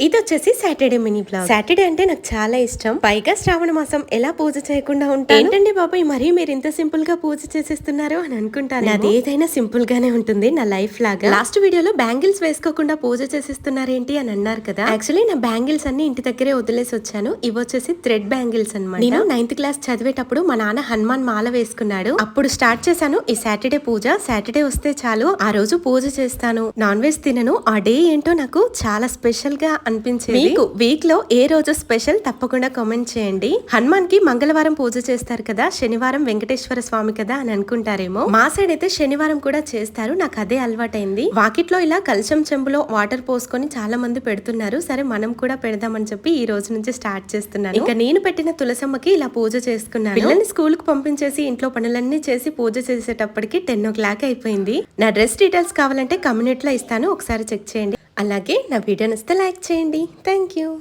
ఇది వచ్చేసి Saturday mini blog. Saturday అంటే నాకు చాలా ఇష్టం. పైగా శ్రావణ మాసం ఎలా పూజ చేయకుండా ఉంటాను? ఏంటండి బాబాయ్ మరీ మీరు ఇంత సింపుల్గా పూజ చేసేస్తున్నారు అని అనుకుంటాను అది ఏదైనా సింపుల్ గానే ఉంటుంది నా లైఫ్ లాగా. లాస్ట్ వీడియోలో బ్యాంగిల్స్ వేసుకోకుండా పూజ చేసేస్తున్నారేంటి అని అన్నారు కదా? యాక్చువల్లీ నా బ్యాంగిల్స్ అన్ని ఇంటి దగ్గరే వదిలేసి వచ్చాను. ఇవి వచ్చేసి థ్రెడ్ బ్యాంగిల్స్ అన్నమాట. నేను నైన్త్ క్లాస్ చదివేటప్పుడు మా నాన్న హనుమాన్ మాల వేసుకున్నాడు. అప్పుడు స్టార్ట్ చేశాను ఈ సాటర్డే పూజ. సాటర్డే వస్తే చాలు ఆ రోజు పూజ చేస్తాను. నాన్ వెజ్ తినను. ఆ డే ఏంటో నాకు చాలా స్పెషల్గా అనిపించింది? మీకు వీక్లో ఏ రోజు స్పెషల్ తప్పకుండా కామెంట్ చేయండి. హనుమాన్కి మంగళవారం పూజ చేస్తారు కదా శనివారం వెంకటేశ్వర స్వామి కదా అని అనుకుంటారేమో. మా సైడ్ అయితే శనివారం కూడా చేస్తారు నాకు అదే అలవాటైంది. వాకిట్లో ఇలా కలశం చెంబులో వాటర్ పోసుకొని చాలా మంది పెడుతున్నారు. సరే మనం కూడా పెడదామని చెప్పి ఈ రోజు నుంచి స్టార్ట్ చేస్తున్నాను. ఇంకా నేను పెట్టిన తులసమ్మకి ఇలా పూజ చేసుకున్నాను. పిల్లల్ని స్కూల్కు పంపించేసి ఇంట్లో పనులన్నీ చేసి పూజ చేసేటప్పటికి టెన్ ఓ క్లాక్ అయిపోయింది. నా డ్రెస్ డీటెయిల్స్ కావాలంటే కమ్యూనిటీలో ఇస్తాను. ఒకసారి చెక్ చేయండి. అలాగే నా వీడియో నస్తే లైక్ చేయండి. Thank you.